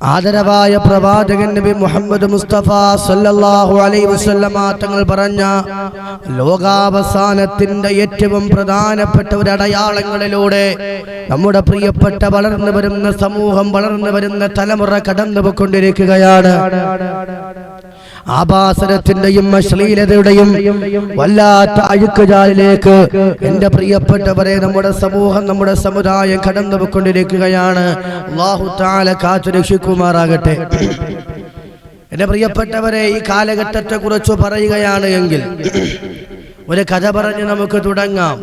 ആദരവായ പ്രവാചകൻ നബി മുഹമ്മദ് മുസ്തഫ സല്ലല്ലാഹു അലൈഹി വസല്ലമ തങ്ങൾ പറഞ്ഞ ലോകാവസാനത്തിന്റെ ഏറ്റവും പ്രധാനപ്പെട്ട ഒരു അടയാളങ്ങളിലൂടെ നമ്മുടെ പ്രിയപ്പെട്ട വളർന്നു വരുന്ന സമൂഹം വളർന്നു വരുന്ന തലമുറ കടന്നു പോയിക്കൊണ്ടിരിക്കുകയാണ്. ആഭാസനത്തിന്റെയും അശ്ലീലതയുടെയും വല്ലാത്ത അഴുക്കുചാലിലേക്ക് എന്റെ പ്രിയപ്പെട്ടവരെ നമ്മുടെ സമൂഹം നമ്മുടെ സമുദായം കടന്നു പോയിക്കൊണ്ടിരിക്കുകയാണ്. അള്ളാഹു താല രക്ഷിക്കുമാറാകട്ടെ എന്റെ പ്രിയപ്പെട്ടവരെ ഈ കാലഘട്ടത്തെ കുറിച്ച് പറയുകയാണ് എങ്കിൽ ഒരു കഥ പറഞ്ഞ് നമുക്ക് തുടങ്ങാം.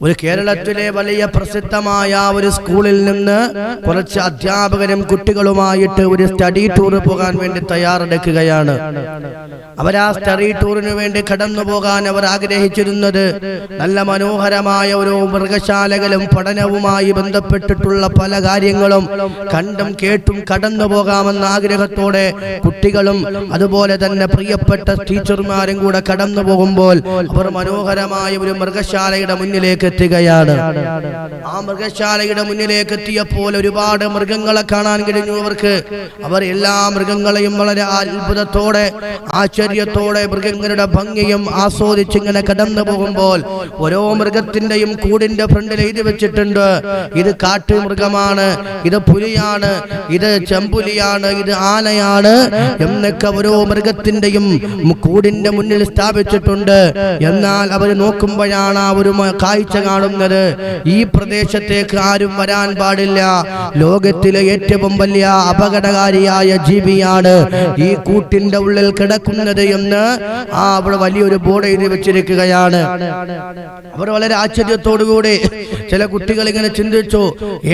ഒരു കേരളത്തിലെ വലിയ പ്രസിദ്ധമായ ഒരു സ്കൂളിൽ നിന്ന് കുറച്ച് അധ്യാപകരും കുട്ടികളുമായിട്ട് ഒരു സ്റ്റഡി ടൂർ പോകാൻ വേണ്ടി തയ്യാറെടുക്കുകയാണ്. അവർ ആ സ്റ്റഡി ടൂറിന് വേണ്ടി കടന്നു പോകാൻ അവർ ആഗ്രഹിച്ചിരുന്നത് നല്ല മനോഹരമായ ഒരു മൃഗശാലകളും പഠനവുമായി ബന്ധപ്പെട്ടിട്ടുള്ള പല കാര്യങ്ങളും കണ്ടും കേട്ടും കടന്നു പോകാമെന്ന ആഗ്രഹത്തോടെ കുട്ടികളും അതുപോലെ തന്നെ പ്രിയപ്പെട്ട ടീച്ചർമാരും കൂടെ കടന്നു പോകുമ്പോൾ അവർ മനോഹരമായ ഒരു മൃഗശാലയുടെ മുന്നിലേക്ക് എത്തുകയാണ് ആ മൃഗശാലയുടെ മുന്നിലേക്ക് എത്തിയപ്പോൾ ഒരുപാട് മൃഗങ്ങളെ കാണാൻ കഴിഞ്ഞു അവർക്ക്. അവർ എല്ലാ മൃഗങ്ങളെയും വളരെ അത്ഭുതത്തോടെ ആശ്ചര്യത്തോടെ മൃഗങ്ങളുടെ ഭംഗിയും ആസ്വദിച്ച് ഇങ്ങനെ കടന്നു പോകുമ്പോൾ ഓരോ മൃഗത്തിന്റെയും കൂടിന്റെ ഫ്രണ്ടിൽ എഴുതി വെച്ചിട്ടുണ്ട്. ഇത് കാട്ടുമൃഗമാണ് ഇത് പുലിയാണ് ഇത് ചെമ്പുലിയാണ് ഇത് ആനയാണ് എന്നൊക്കെ ഓരോ മൃഗത്തിന്റെയും കൂടിന്റെ മുന്നിൽ സ്ഥാപിച്ചിട്ടുണ്ട്. എന്നാൽ അവർ നോക്കുമ്പോഴാണ് ആ ഒരു മ- കാണുന്നത്. ഈ പ്രദേശത്തേക്ക് ആരും വരാൻ പാടില്ല. ലോകത്തിലെ ഏറ്റവും വലിയ അപകടകാരിയായ ജീവിയാണ് ഈ കൂട്ടിന്റെ ഉള്ളിൽ കിടക്കുന്നത് എന്ന് ആ അവിടെ വലിയൊരു ബോർഡ് എഴുതി വെച്ചിരിക്കുകയാണ്. അവർ വളരെ ആശ്ചര്യത്തോടുകൂടി ചില കുട്ടികൾ ഇങ്ങനെ ചിന്തിച്ചു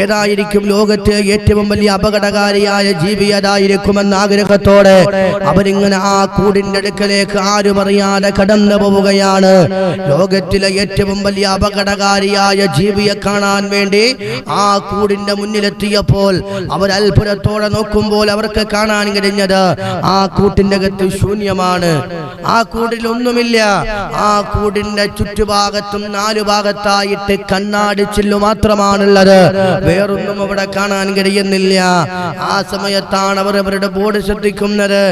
ഏതായിരിക്കും ലോകത്തെ ഏറ്റവും വലിയ അപകടകാരിയായ ജീവി ഏതായിരിക്കുമെന്ന ആഗ്രഹത്തോടെ അവരിങ്ങനെ ആ കൂടിന്റെ അടുക്കലേക്ക് ആരും അറിയാതെ കടന്നു പോവുകയാണ് ലോകത്തിലെ ഏറ്റവും വലിയ അപകടകാരിയായ ജീവിയെ കാണാൻ വേണ്ടി ആ കൂടിന്റെ മുന്നിലെത്തിയപ്പോൾ അവർ അത്ഭുതത്തോടെ നോക്കുമ്പോൾ അവർക്ക് കാണാൻ കഴിഞ്ഞത് ആ കൂട്ടിന്റെ അകത്ത് ശൂന്യമാണ്. ആ കൂടിൽ ഒന്നുമില്ല ആ കൂടിന്റെ ചുറ്റുഭാഗത്തും നാലു ഭാഗത്തായിട്ട് കണ്ണാടി ചില്ലു മാത്രമാണുള്ളത്. വേറൊന്നും അവിടെ കാണാൻ കഴിയുന്നില്ല. ആ സമയത്താണ് അവർ അവരുടെ ബോർഡ് ശ്രദ്ധിക്കുന്നത്.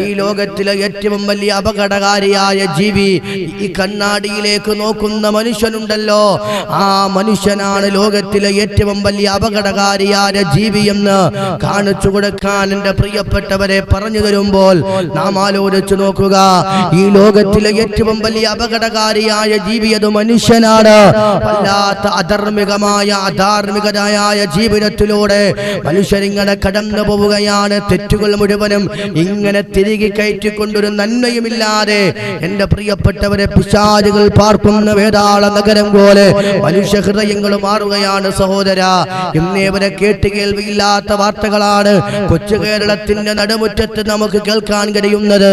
ഈ ലോകത്തിലെ ഏറ്റവും വലിയ അപകടകാരിയായ ജീവി ഈ കണ്ണാടിയിലേക്ക് നോക്കുന്ന മനുഷ്യനുണ്ടല്ലോ. ആ മനുഷ്യനാണ് ലോകത്തിലെ ഏറ്റവും വലിയ അപകടകാരിയായ ജീവി എന്ന് കാണിച്ചു കൊടുക്കാൻ എന്റെ പ്രിയപ്പെട്ടവരെ പറഞ്ഞു തരുമ്പോൾ നാം ആലോചിച്ചു നോക്കുക. ഈ ലോകത്തിലെ ഏറ്റവും വലിയ അപകടകാരിയായ ജീവി അത് മനുഷ്യനാണ്. വല്ലാത്ത അധർമ്മികമായ അധാർമികതയായ ജീവിതത്തിലൂടെ മനുഷ്യരിങ്ങനെ കടന്നു പോവുകയാണ്. തെറ്റുകൾ മുഴുവനും ഇങ്ങനെ തിരികെ കയറ്റിക്കൊണ്ടൊരു നന്മയുമില്ലാതെ എന്റെ പ്രിയപ്പെട്ടവരെ പിശാചുകൾ പാർക്കുന്ന വേതാള നഗരം പോലെ മനുഷ്യ ഹൃദയങ്ങൾ മാറുകയാണ് സഹോദര. ഇന്നേവരെ കേട്ട് കേൾവിയില്ലാത്ത വാർത്തകളാണ് കൊച്ചു കേരളത്തിന്റെ നടുമുറ്റത്ത് നമുക്ക് കേൾക്കാൻ കഴിയുന്നത്.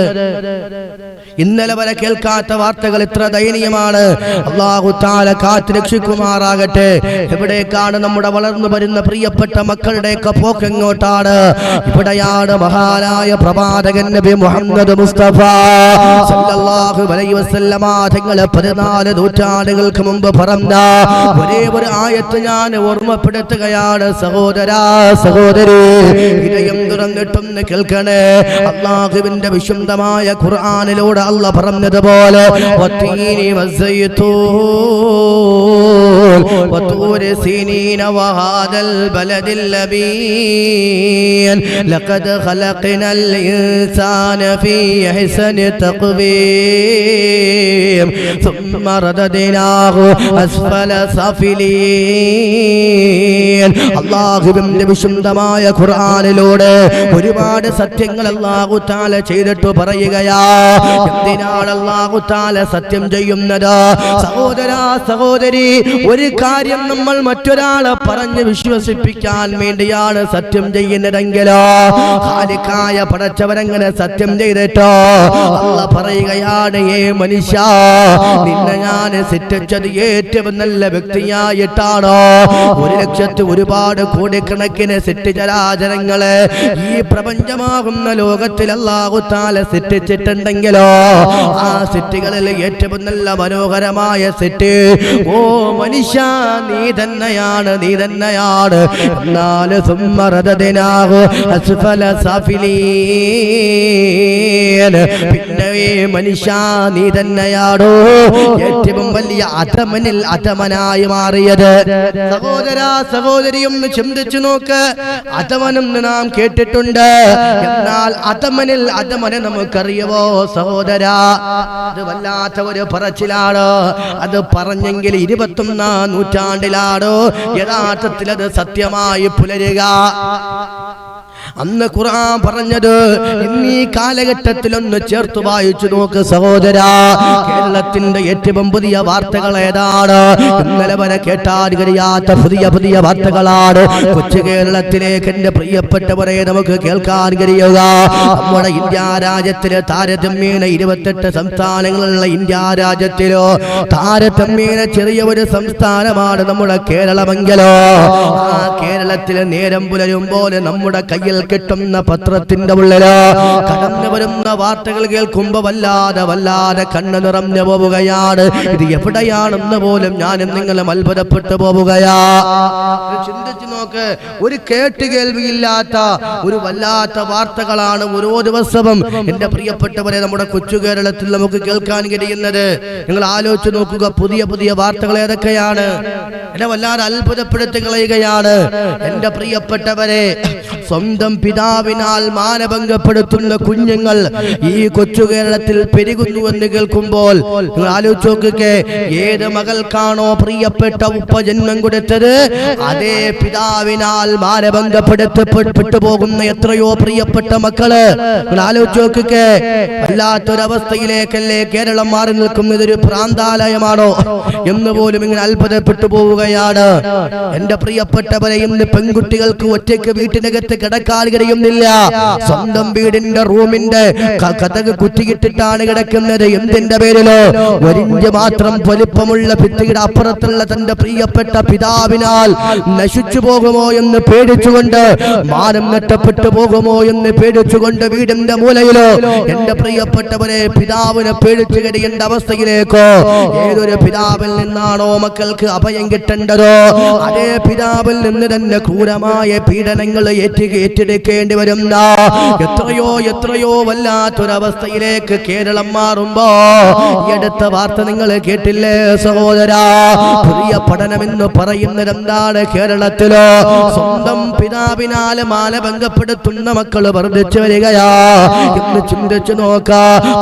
ഇന്നലെ വരെ കേൾക്കാത്ത വാർത്തകൾ ഇത്ര ദയനീയമാണ്. അള്ളാഹു താല കാത്ത് രക്ഷിക്കുമാറാകട്ടെ. എവിടേക്കാണ് നമ്മുടെ വളർന്നു വരുന്ന പ്രിയപ്പെട്ട മക്കളുടെയൊക്കെ പോക്ക് എങ്ങോട്ടാണ് ഇവിടെയാണ് മഹാനായ പ്രവാചകൻ നബി മുഹമ്മദ് മുസ്തഫ. സല്ലല്ലാഹു അലൈഹി വസല്ലമ തങ്ങളെ പതിനാല് നൂറ്റാണ്ടുകൾക്ക് മുമ്പ് പറഞ്ഞ ഒരേ ഒരു ആയത്ത് ഞാൻ ഓർമ്മപ്പെടുത്തുകയാണ്. സഹോദരാ സഹോദരി ഇതയം തുറന്നിട്ടൊന്ന് കേൾക്കണേ. അള്ളാഹുവിന്റെ വിശുദ്ധമായ ഖുർആനിലൂടെ അല്ല പറഞ്ഞതുപോലെ വത്തീനി വസ്സയ്തൂൻ വത്തൂരി സീനീന വഹാദൽ ബലദിൽ ലബീൻ ലഖദ് ഖലഖനൽ ഇൻസാന ഫീ അഹ്സനി തഖ്വീം ثم رددناه أسفل سافلين അള്ളാഹുവിന്റെ വിശുദ്ധമായ ഖുർആനിലൂടെ ഒരുപാട് സത്യങ്ങൾ അള്ളാഹു താല ചെയ്തിട്ട് പറയുകയാ എന്തിനാണ് അള്ളാഹു താല സത്യം ചെയ്യുന്നത് സഹോദര സഹോദരി ഒരു കാര്യം നമ്മൾ മറ്റൊരാളെ പറഞ്ഞ് വിശ്വസിപ്പിക്കാൻ വേണ്ടിയാണ് സത്യം ചെയ്യുന്നതെങ്കിലോ? ഹാലിക്കായ പടച്ചവരങ്ങനെ സത്യം ചെയ്തിട്ടോ? അല്ല പറയുകയാണ് ഏ മനുഷ്യ നിന്നെ ഞാൻ സിറ്റിച്ചത് ഏറ്റവും നല്ല വ്യക്തിയായിട്ടാണോ? ഒരു ലക്ഷത്തി ഒരുപാട് കോടിക്കണക്കിന് സിറ്റിചരാചരങ്ങൾ ഈ പ്രപഞ്ചമാകുന്ന ലോകത്തിൽ അല്ലാഹു താല സിറ്റിച്ചിട്ടുണ്ടെങ്കിലോ ആ സിറ്റികളിൽ ഏറ്റവും നല്ല മനോഹരമായ സിറ്റ് ഓ മനുഷ്യ മനുഷ്യ നീ തന്നെയാണ് നീ തന്നെയാണ്. നാല് പിന്നെ മനുഷ്യ നീ തന്നെയാടോ. ഏറ്റവും വലിയ അധമനിൽ അധമനായി മാറിയത്. സഹോദര സഹോദരി ഒന്ന് ചിന്തിച്ചു നോക്ക്. അധമനെന്ന് നാം കേട്ടിട്ടുണ്ട്. എന്നാൽ അധമനിൽ അധമനെ നമുക്കറിയുമോ സഹോദര? അത് വല്ലാത്ത ഒരു പറച്ചിലാണ്. അത് പറഞ്ഞെങ്കിൽ ഇരുപത്തൊന്നാം നൂറ്റാണ്ടിലാണോ? യഥാർത്ഥത്തിൽ അത് സത്യമായി പുലരുക. അന്ന് ഖുർആൻ പറഞ്ഞത് ഇന്നീ കാലഘട്ടത്തിൽ ഒന്ന് ചേർത്ത് വായിച്ചു നോക്ക് സഹോദര. കേരളത്തിന്റെ ഏറ്റവും പുതിയ വാർത്തകൾ ഏതാണ്? ഇന്നലെ വരെ കേട്ടാൽ കഴിയാത്ത പുതിയ പുതിയ വാർത്തകളാണ്. കൊച്ചു കേരളത്തിലേക്ക് എന്റെ പ്രിയപ്പെട്ടവരെ നമുക്ക് കേൾക്കാൻ കഴിയുക. നമ്മുടെ ഇന്ത്യ രാജ്യത്തിലെ താരതമ്യേന ഇരുപത്തെട്ട് സംസ്ഥാനങ്ങളുള്ള ഇന്ത്യ രാജ്യത്തിലോ താരതമ്യേന ചെറിയ ഒരു സംസ്ഥാനമാണ് നമ്മുടെ കേരളമെങ്കിലോ. ആ കേരളത്തിലെ നേരം പുലരുമ്പോൾ നമ്മുടെ കയ്യിൽ കിട്ടുന്ന പത്രത്തിന്റെ ഉള്ളിൽ കടന്നു വരുന്ന വാർത്തകൾ കേൾക്കുമ്പോ വല്ലാതെ വല്ലാതെ കണ്ണു നിറഞ്ഞു പോവുകയാണ്. ഇത് എവിടെയാണെന്ന് പോലും ഞാനും നിങ്ങളും അത്ഭുതപ്പെട്ടു പോവുകയാ. ചിന്തിച്ചു നോക്ക് ഒരു കേട്ട് കേൾവിയില്ലാത്ത ഒരു വല്ലാത്ത വാർത്തകളാണ് ഓരോ ദിവസവും എന്റെ പ്രിയപ്പെട്ടവരെ നമ്മുടെ കൊച്ചു കേരളത്തിൽ നമുക്ക് കേൾക്കാൻ കഴിയുന്നത്. നിങ്ങൾ ആലോചിച്ച് നോക്കുക പുതിയ പുതിയ വാർത്തകൾ ഏതൊക്കെയാണ്? എന്നെ വല്ലാതെ അത്ഭുതപ്പെടുത്തി കളയുകയാണ്. എന്റെ പ്രിയപ്പെട്ടവരെ സ്വന്തം പിതാവിനാൽ മാനഭംഗപ്പെടുത്തുന്ന കുഞ്ഞുങ്ങൾ ഈ കൊച്ചു കേരളത്തിൽ പെരുകുന്നു എന്ന് കേൾക്കുമ്പോൾ നിങ്ങൾ ആലോചിച്ച് ഏത് മകൾക്കാണോ പ്രിയപ്പെട്ട ഉപ്പ ജന്മം കൊടുത്തത്? അതേ പിതാവിനാൽ മാനഭംഗപ്പെടുത്തപ്പെട്ടു പോകുന്ന എത്രയോ പ്രിയപ്പെട്ട മക്കൾ. നിങ്ങൾ ആലോചിച്ച് വല്ലാത്തൊരവസ്ഥയിലേക്കല്ലേ കേരളം മാറി നിൽക്കുന്നത്? ഒരു പ്രാന്താലയമാണോ എന്ന് പോലും ഇങ്ങനെ അത്ഭുതപ്പെട്ടു പോവുകയാണ്. എന്റെ പ്രിയപ്പെട്ടവരെ ഇന്ന് പെൺകുട്ടികൾക്ക് ഒറ്റയ്ക്ക് വീട്ടിനകത്ത് കിടക്കാൻ കഴിയുന്നില്ല സ്വന്തം വീടിന്റെ റൂമിന്റെ കഥക് കുറ്റിയിട്ടിട്ടാണ് കിടക്കുന്നത്. എന്തിന്റെ പേരിലോ? ഒരിഞ്ച് മാത്രം വലിപ്പമുള്ള ഭിത്തിയുടെ അപ്പുറത്തുള്ള തന്റെ പ്രിയപ്പെട്ട പിതാവിനാൽ നശിച്ചു പോകുമോ എന്ന് പേടിച്ചുകൊണ്ട് മാനം നഷ്ടപ്പെട്ടു പോകുമോ എന്ന് പേടിച്ചുകൊണ്ട് വീടിന്റെ മൂലയിലോ? എന്റെ പ്രിയപ്പെട്ടവരെ പിതാവിനെ പേടിച്ചു കഴിയേണ്ട അവസ്ഥയിലേക്കോ? ഏതൊരു പിതാവിൽ നിന്നാണോ മക്കൾക്ക് അഭയം കിട്ടേണ്ടതോ? അതേ പിതാവിൽ നിന്ന് തന്നെ ക്രൂരമായ പീഡനങ്ങൾ ഏറ്റ് ഏറ്റെടുക്കേണ്ടി വരുന്ന എത്രയോ എത്രയോ വല്ലാത്തൊരവസ്ഥയിലേക്ക് കേരളം മാറുമ്പോ എടുത്ത വാർത്ത നിങ്ങൾ കേട്ടില്ലേ സഹോദരാ? പുതിയ പഠനമെന്ന് പറയുന്നതെന്താണ് കേരളത്തിലോ? സ്വന്തം പിതാവിനാല് മാനഭംഗപ്പെടുത്തുന്ന മക്കൾ വർദ്ധിച്ചു വരികയാ. എന്ന് ചിന്തിച്ചു നോക്ക.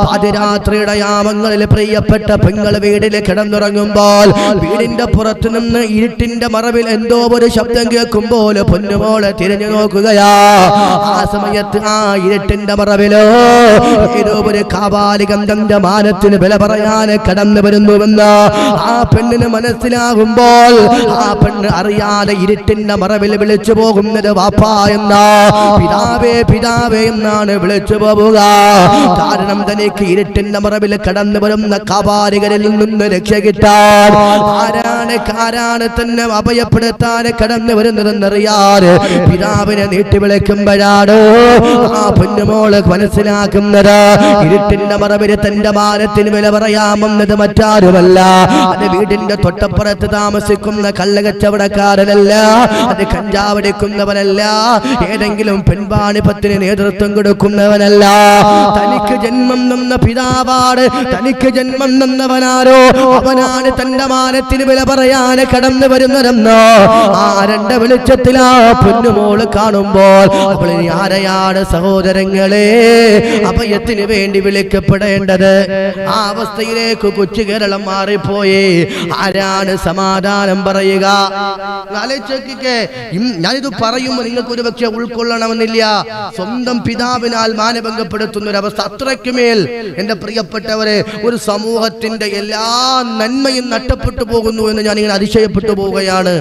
പാതിരാത്രിയുടെ യാമങ്ങളിൽ പ്രിയപ്പെട്ട പെങ്ങൾ വീടിൽ കിടന്നുറങ്ങുമ്പോൾ വീടിന്റെ പുറത്തു നിന്ന് ഇരുട്ടിന്റെ മറവിൽ എന്തോ ഒരു ശബ്ദം കേൾക്കുമ്പോൾ പൊന്നുമോളെ തിരിഞ്ഞു നോക്കുകയാ. ആ സമയത്ത് ആ ഇരുട്ടിന്റെ മറവിലോ ഏതോ ഒരു കാപാലികം തന്റെ മാനത്തിന് വില പറയാൻ കടന്നു വരുന്നുവെന്ന് ആ പെണ്ണിന് മനസ്സിലാകുമ്പോൾ ആ പെണ്ണ് അറിയാതെ ഇരുട്ടിന്റെ മറവിൽ വിളിച്ചു പോകുന്നത് വാപ്പാ എന്ന പിതാവേ പിതാവേ എന്നാണ് വിളിച്ചു പോവുക. കാരണം തനിക്ക് ഇരുട്ടിന്റെ മറവിൽ കടന്നു വരുന്ന കാപാലികരിൽ നിന്ന് രക്ഷ കിട്ടാൻ ആരാണ് കാരാണ് തന്നെ അഭയപ്പെടുത്താൻ കടന്നു വരുന്നതെന്നറിയാറ് പിതാവിനെ നീട്ടി വിളിക്കുമ്പോഴാണ് ആ പൊന്നുമോൾ മനസ്സിലാക്കുന്നത്? ഇരുട്ടിന്റെ മറവിൽ തന്റെ മാനത്തിന് വില പറയാമെന്നത് മറ്റാരുമല്ല. അത് വീടിന്റെ തൊട്ടപ്പുറത്ത് താമസിക്കുന്ന കള്ളകച്ചവടക്കാരനല്ല. അത് കഞ്ചാവടിക്കുന്നവനല്ല. ഏതെങ്കിലും പെൺപാണിപത്തിന് നേതൃത്വം കൊടുക്കുന്നവനല്ല. തനിക്ക് ജന്മം നിന്ന പിതാവാണ്. തനിക്ക് ജന്മം നിന്നവനാരോ അവനാണ് തന്റെ മാനത്തിന് വില പറയാന് കടന്നു വരുന്നതെന്നോ? ആ രണ്ട് വെളിച്ചത്തിലാ പൊന്നുമോൾ കാണുമ്പോൾ ഇനി ആരെയാണ് സഹോദരങ്ങളെ അഭയത്തിന് വേണ്ടി വിളിക്കപ്പെടേണ്ടത്? ആ അവസ്ഥയിലേക്ക് കൊച്ചു കേരളം മാറിപ്പോയി. ആരാണ് സമാധാനം പറയുക? ഞാനിത് പറയുമ്പോൾ നിങ്ങൾക്ക് ഒരു പക്ഷെ ഉൾക്കൊള്ളണമെന്നില്ല. സ്വന്തം പിതാവിനാൽ മാനഭംഗപ്പെടുത്തുന്ന ഒരു അവസ്ഥ അത്രയ്ക്കുമേൽ എന്റെ പ്രിയപ്പെട്ടവരെ ഒരു സമൂഹത്തിന്റെ എല്ലാ നന്മയും നഷ്ടപ്പെട്ടു പോകുന്നു എന്ന് ഞാൻ ഇങ്ങനെ അതിശയപ്പെട്ടു പോവുകയാണ്.